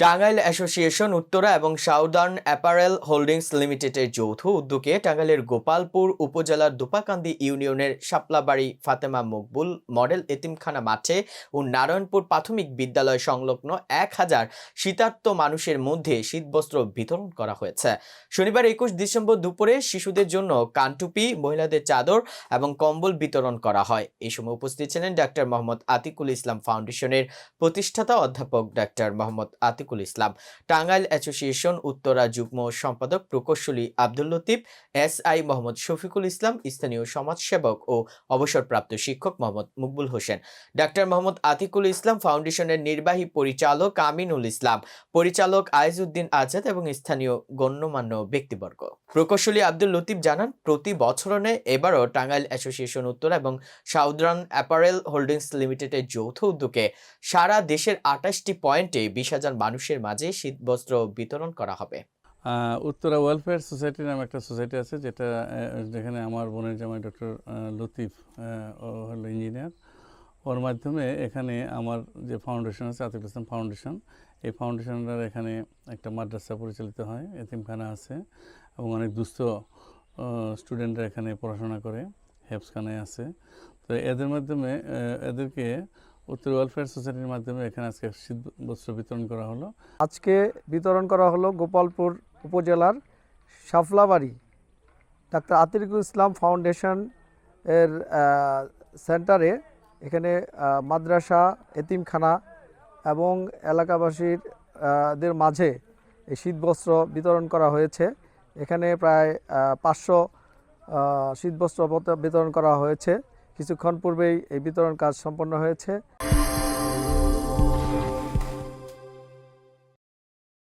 Tangail association, Uttara এবং southern apparel holdings লিমিটেডের যৌথ উদ্যোগে টাঙ্গাইলের গোপালপুর উপজেলার দুপাকান্দি ইউনিয়নের শাপলাবাড়ি ফাতেমা মকবুল মডেল এতিমখানা মাঠে ও নারায়ণপুর প্রাথমিক বিদ্যালয় সংলগ্ন এক হাজার শীতার্ত মানুষের মধ্যে শীতবস্ত্র বিতরণ করা হয়েছে। শনিবার একুশ ডিসেম্বর দুপুরে শিশুদের জন্য কানটুপি, মহিলাদের চাদর এবং কম্বল বিতরণ করা হয়। এই সময় উপস্থিত ছিলেন ডাক্তার মোহাম্মদ আতিকুল ইসলাম ফাউন্ডেশনের প্রতিষ্ঠাতা অধ্যাপক ডাক্তার মোহাম্মদ আতিকুল ইসলাম। টাঙ্গাইল অ্যাসোসিয়েশন উত্তরা যুগ্ম সম্পাদক প্রকৌশলী আব্দুল লতিফ, এস আই মোহাম্মদ শফিকুল ইসলাম, স্থানীয় সমাজসেবক ও অবসরপ্রাপ্ত শিক্ষক মোহাম্মদ মুকবুল হোসেন। ডাক্তার মোহাম্মদ আতিকুল ইসলাম ফাউন্ডেশনের নির্বাহী পরিচালক আমিনুল ইসলাম, পরিচালক আইজউদ্দিন আজাদ এবং স্থানীয় গণ্যমান্য ব্যক্তিবর্গ। প্রকৌশলী আব্দুল লতিফ জানান, প্রতি বছরনে এবারও টাঙ্গাইল অ্যাসোসিয়েশন উত্তরা এবং সাউদার্ন অ্যাপারেল হোল্ডিংস লিমিটেডের যৌথ উদ্যোগে সারা দেশের আঠাশটি পয়েন্টে বিশ হাজার মানুষের মাঝে শীতবস্ত্র বিতরণ করা হবে। উত্তরা ওয়েলফেয়ার সোসাইটি নামে একটা সোসাইটি আছে, যেটা যেখানে আমার বোনের জামাই ডক্টর লতিফ ও হলো ইঞ্জিনিয়ার ওর মাধ্যমে এখানে আমার যে ফাউন্ডেশন আছে আতিফ ইসলাম ফাউন্ডেশন এই ফাউন্ডেশনটার এখানে একটা মাদ্রাসা পরিচালিত হয়, এতিমখানা আছে এবং অনেক দুস্থ স্টুডেন্টরা এখানে পড়াশোনা করে হেফসখানায় আছে। তো এদের মাধ্যমে এদেরকে উত্তর ওয়েলফেয়ার সোসাইটির মাধ্যমে এখানে আজকে শীত বস্ত্র বিতরণ করা হলো। আজকে বিতরণ করা হলো গোপালপুর উপজেলার শাফলাবাড়ি। ডাক্তার আতিকুল ইসলাম ফাউন্ডেশন এর সেন্টারে এখানে মাদ্রাসা, এতিমখানা এবং এলাকাবাসীর দের মাঝে এই শীতবস্ত্র বিতরণ করা হয়েছে। এখানে প্রায় পাঁচশো শীতবস্ত্র বিতরণ করা হয়েছে। কিছুক্ষণ পূর্বেই এই বিতরণ কাজ সম্পন্ন হয়েছে।